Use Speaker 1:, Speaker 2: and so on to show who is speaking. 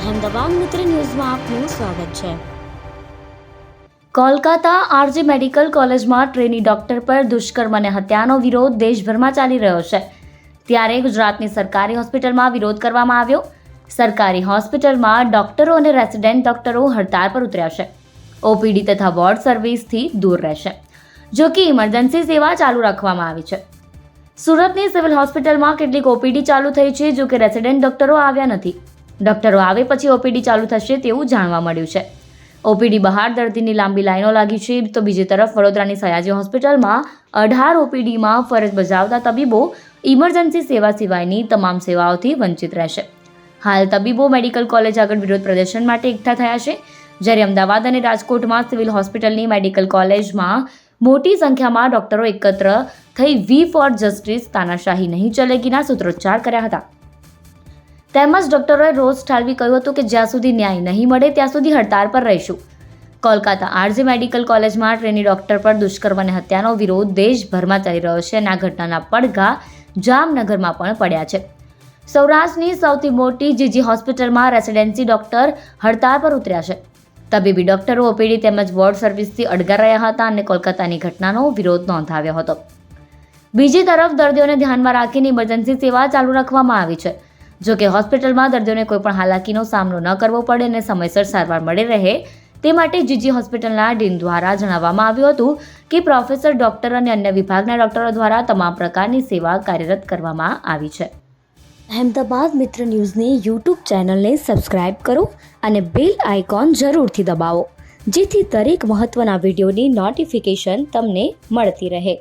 Speaker 1: અહેમદાબાદ મિત્ર ન્યૂઝમાં આપનું સ્વાગત છે.
Speaker 2: કોલકાતા આરજી મેડિકલ કોલેજમાં ટ્રેની ડોક્ટર પર દુષ્કર્મ અને હત્યાનો વિરોધ દેશભરમાં ચાલી રહ્યો છે. ત્યારે ગુજરાતની સરકારી હોસ્પિટલમાં વિરોધ કરવામાં આવ્યો. સરકારી હોસ્પિટલમાં ડોક્ટરો અને રેસિડેન્ટ ડોક્ટરો હડતાળ પર ઉતર્યા છે. ઓપીડી તથા વોર્ડ સર્વિસથી દૂર રહેશે. જો કે ઇમરજન્સી સેવા ચાલુ રાખવામાં આવી છે. સુરતની સિવિલ હોસ્પિટલમાં કેટલીક ઓપીડી ચાલુ થઈ છે જો કે રેસિડેન્ટ ડોક્ટરો આવ્યા નથી. ડોક્ટરો આવે પછી ઓપીડી ચાલુ થશે તેવું જાણવા મળ્યું છે. ઓપીડી બહાર દર્દીની લાંબી લાઈનો લાગી છે, તો બીજી તરફ વડોદરાની સયાજી હોસ્પિટલમાં અઢાર ઓપીડીમાં ફરજ બજાવતા તબીબો ઇમરજન્સી સેવા સિવાયની તમામ સેવાઓથી વંચિત રહેશે. હાલ તબીબો મેડિકલ કોલેજ આગળ વિરોધ પ્રદર્શન માટે એકઠા થયા છે. જ્યારે અમદાવાદ અને રાજકોટમાં સિવિલ હોસ્પિટલની મેડિકલ કોલેજમાં મોટી સંખ્યામાં ડોક્ટરો એકત્ર થઈ વી ફોર જસ્ટિસ તાનાશાહી નહીં ચલેગીના સૂત્રોચ્ચાર કર્યા હતા. તેમજ ડોક્ટરોએ રોજ ઠાલવી કહ્યું હતું કે જ્યાં સુધી ન્યાય નહીં મળે, ત્યાં સુધી હડતાળ પર રહીશું. કોલકાતા આરજી મેડિકલ કોલેજમાં ટ્રેની ડોક્ટર પર દુષ્કર્મ અને હત્યાનો વિરોધ દેશભરમાં ચાલી રહ્યો છે અને આ ઘટનાના પડઘા જામનગરમાં પણ પડ્યા છે. સૌરાષ્ટ્રની સૌથી મોટી જીજી હોસ્પિટલમાં રેસિડેન્સી ડોક્ટર હડતાળ પર ઉતર્યા છે. તબીબી ડોક્ટરો, ઓપીડી તેમજ વોર્ડ સર્વિસથી અડગા રહ્યા હતા અને કોલકાતાની ઘટનાનો વિરોધ નોંધાવ્યો હતો. બીજી તરફ દર્દીઓને ધ્યાનમાં રાખીને ઇમરજન્સી સેવા ચાલુ રાખવામાં આવી છે. જો કે હોસ્પિટલમાં દર્દીઓને કોઈપણ હાલાકીનો સામનો ન કરવો પડે અને સમયસર સારવાર મળી રહે, તે માટે જીજી હોસ્પિટલના ડીન દ્વારા જણાવવામાં આવ્યું હતું કે પ્રોફેસર, ડોક્ટર અને અન્ય વિભાગના ડોક્ટરો દ્વારા તમામ પ્રકારની સેવા કાર્યરત કરવામાં આવી છે.
Speaker 1: અહેમદાબાદ મિત્ર ન્યૂઝની યુટ્યુબ ચેનલને સબસ્ક્રાઇબ કરો અને બેલ આઇકોન જરૂરથી દબાવો, જેથી દરેક મહત્ત્વના વિડીયોની નોટિફિકેશન તમને મળતી રહે.